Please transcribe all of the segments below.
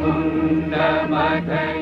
मुण्डमघ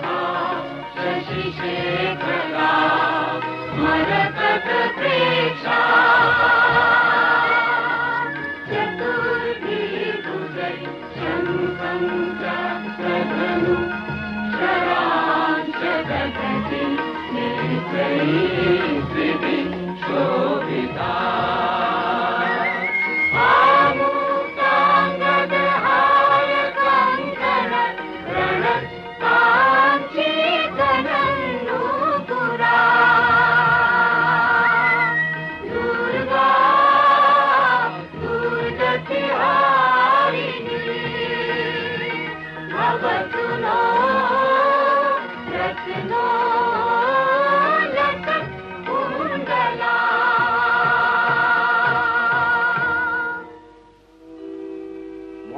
शशिशेखरा मरकट प्रेक्षा चतुर्भिभुजै शङ्खं च सदनु शरां च दधति निर्जयी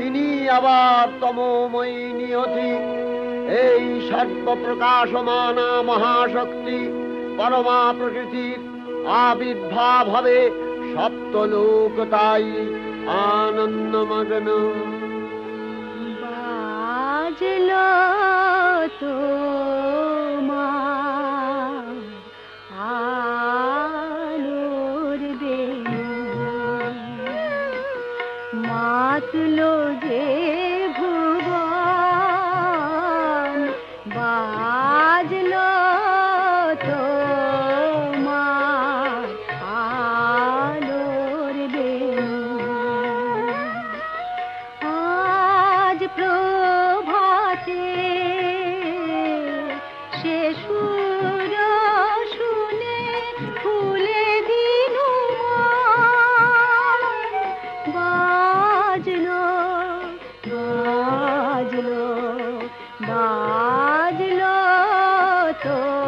তিনি আবার তমময়ী নিয়তি। এই সর্বপ্রকাশমানা মহাশক্তি পরমা প্রকৃতির আবির্ভাব হবে সপ্তলোক তাই আনন্দ মগ্ন বাজলো তো মাতলো যে तो